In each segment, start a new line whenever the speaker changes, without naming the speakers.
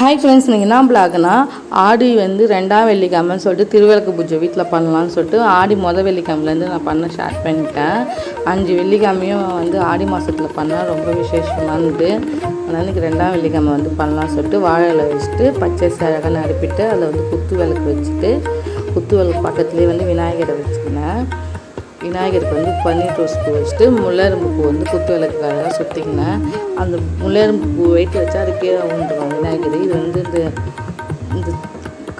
Hi friends நீங்கள் என்ன பிளாக்னா ஆடி வந்து ரெண்டாம் வெள்ளிக்கிழமைன்னு சொல்லிட்டு திருவிளக்கு பூஜை வீட்டில் பண்ணலான்னு சொல்லிட்டு ஆடி மொதல் வெள்ளிக்கிழமைலேருந்து நான் பண்ண ஸ்டார்ட் பண்ணிட்டேன். அஞ்சு வெள்ளிக்கிழமையும் வந்து ஆடி மாதத்தில் பண்ணால் ரொம்ப விசேஷமானது அதனால் இன்றைக்கி ரெண்டாம் வெள்ளிக்கிழமை வந்து பண்ணலாம்னு சொல்லிட்டு வாழை வச்சுட்டு பச்சை அழகாக நறுப்பிட்டு அதில் வந்து குத்து விளக்கு வச்சுட்டு குத்து விளக்கு பக்கத்துலேயே வந்து விநாயகரை வச்சுக்கினேன் விநாயகருக்கு வந்து பன்னீர் ரோஸ் பூ வச்சுட்டு முல்லைரும்பு பூ வந்து குத்து விளக்குக்காக சுற்றிங்கன்னா அந்த முல்லைரும்பு பூ வெயிட் வச்சா அது கீழே விழுந்துடும் விநாயகர். இது வந்து இந்த இந்த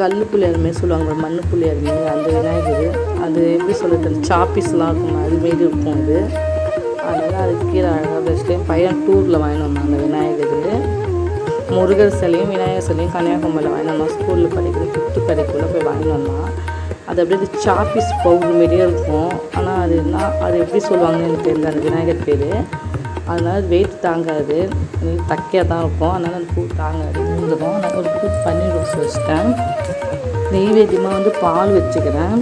கல் புள்ளியார் சொல்லுவாங்க மண் புள்ளியார் அந்த விநாயகர் அது எப்படி சொல்கிறது அந்த சாப்பீஸ்லாம் இருக்கும் அது மாரி இருக்கும் அது. அதனால் அது கீழே அழகாக வச்சுட்டு பையன் டூரில் வாங்கினோம் அந்த விநாயகர். முருகர் சிலையும் விநாயகர் சிலையும் கன்னியாகுமரியில் வாங்கிட்டு ஸ்கூலில் படிக்கிற ஃபிஃப்த்து படிக்குள்ளே போய் வாங்கிட்டு அது அப்படியே இந்த சாப்பீஸ் பவுடர் மாரியே இருக்கும். ஆனால் அது என்ன அது எப்படி சொல்லுவாங்கன்னு எனக்கு தெரியல. அந்த விநாயகர் பேர். அதனால் வெயிட் தாங்காது. தக்கையாக தான் இருக்கும். அதனால் அந்த பூ தாங்காது. விழுந்துடும் அதனால் ஒரு பூ பன்னீர் ரோஸ் வச்சுட்டேன். நெய்வேத்தியமாக வந்து பால் வச்சுக்கிறேன்.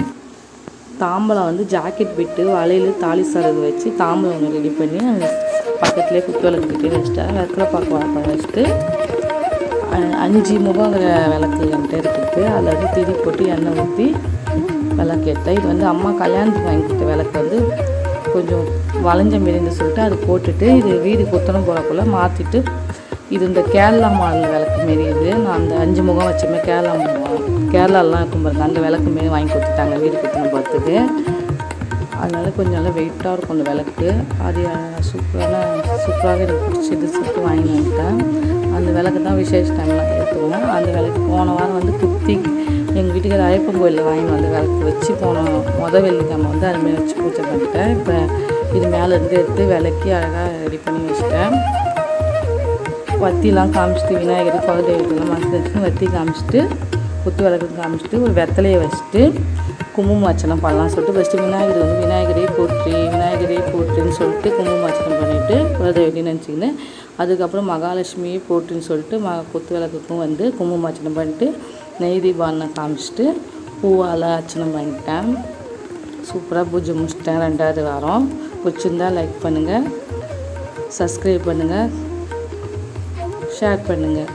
தாம்பலம் வந்து ஜாக்கெட் விட்டு வலையில் தாலி சரகு வச்சு தாம்பலம் ஒன்று ரெடி பண்ணி அந்த பக்கத்துலேயே குத்துவிளக்கு கட்டி வச்சுட்டேன். வெத்தலை பாக்கு வாழைப்பழம் வச்சுட்டு அஞ்சு முகம் விளக்கு என்கிட்ட இருக்குது. அதில் வந்து திரி போட்டு எண்ணெய் ஊற்றி விளக்கேற்றேன் இது வந்து அம்மா கல்யாணத்துக்கு வாங்கி கொடுத்த விளக்கு வந்து கொஞ்சம் வளைஞ்ச மாரின்னு சொல்லிட்டு அது போட்டுட்டு இது வீடு குத்தனம் போகிறக்குள்ள மாற்றிட்டு இது இந்த கேரளா மாடல் விளக்கு மாரி இது. நான் அந்த அஞ்சு முகம் வச்சுமே கேரளா முகம் கேரளாலாம் இருக்கும் பாருங்க. அந்த விளக்கு மாரி வாங்கி கொடுத்துட்டாங்க. வீடு குத்தனம் போகிறதுக்கு அதனால் கொஞ்சம் நல்லா வெயிட்டாக இருக்கும் அந்த விளக்கு. அது சூப்பரான சூப்பராக எனக்கு பிடிச்சது. சொல்லிட்டு வாங்கி வந்துட்டேன். அந்த விளக்கு தான் விசேஷ டைம்லாம் ஏற்றுவேன் அந்த விளக்கு போன வாரம் வந்து குத்தி எங்கள் வீட்டுக்கு ஐயப்பன் கோயிலில் வாங்கி வந்து விளக்கு வச்சு போன மொதல் வெள்ளிக்கிழமை வந்து அதுமாரி வச்சு பூஜை பண்ணிட்டேன். இப்போ இது மேலே இருந்து எடுத்து விளக்கி அழகாக ரெடி பண்ணி வச்சுட்டேன். வத்திலாம் காமிச்சிட்டு விநாயகர் குலதெய்வத்தெல்லாம் மனசு வத்தி காமிச்சிட்டு குத்து விளக்கு காமிச்சிட்டு ஒரு வெத்தலையை வச்சுட்டு குங்குமம் அர்ச்சனை பண்ணலாம் சொல்லிட்டு ஃபஸ்ட்டு விநாயகர் வந்து விநாயகரே போற்றி விநாயகரே போற்றின்னு சொல்லிட்டு குங்குமம் அர்ச்சனை பண்ணிவிட்டு குலதெய்வத்தையும் நினச்சிக்கின்னு அதுக்கப்புறம் மகாலட்சுமியே போற்றின்னு சொல்லிட்டு ம குத்து விளக்குக்கும் வந்து குங்குமம் அர்ச்சனை பண்ணிட்டு நெய் தீபாவளி காமிச்சிட்டு பூவால் அர்ச்சனை பண்ணிட்டேன். சூப்பராக பூஜை முடிச்சிட்டேன் ரெண்டாவது வாரம். பிடிச்சிருந்தால் லைக் பண்ணுங்கள் சப்ஸ்கிரைப் பண்ணுங்கள் ஷேர் பண்ணுங்கள்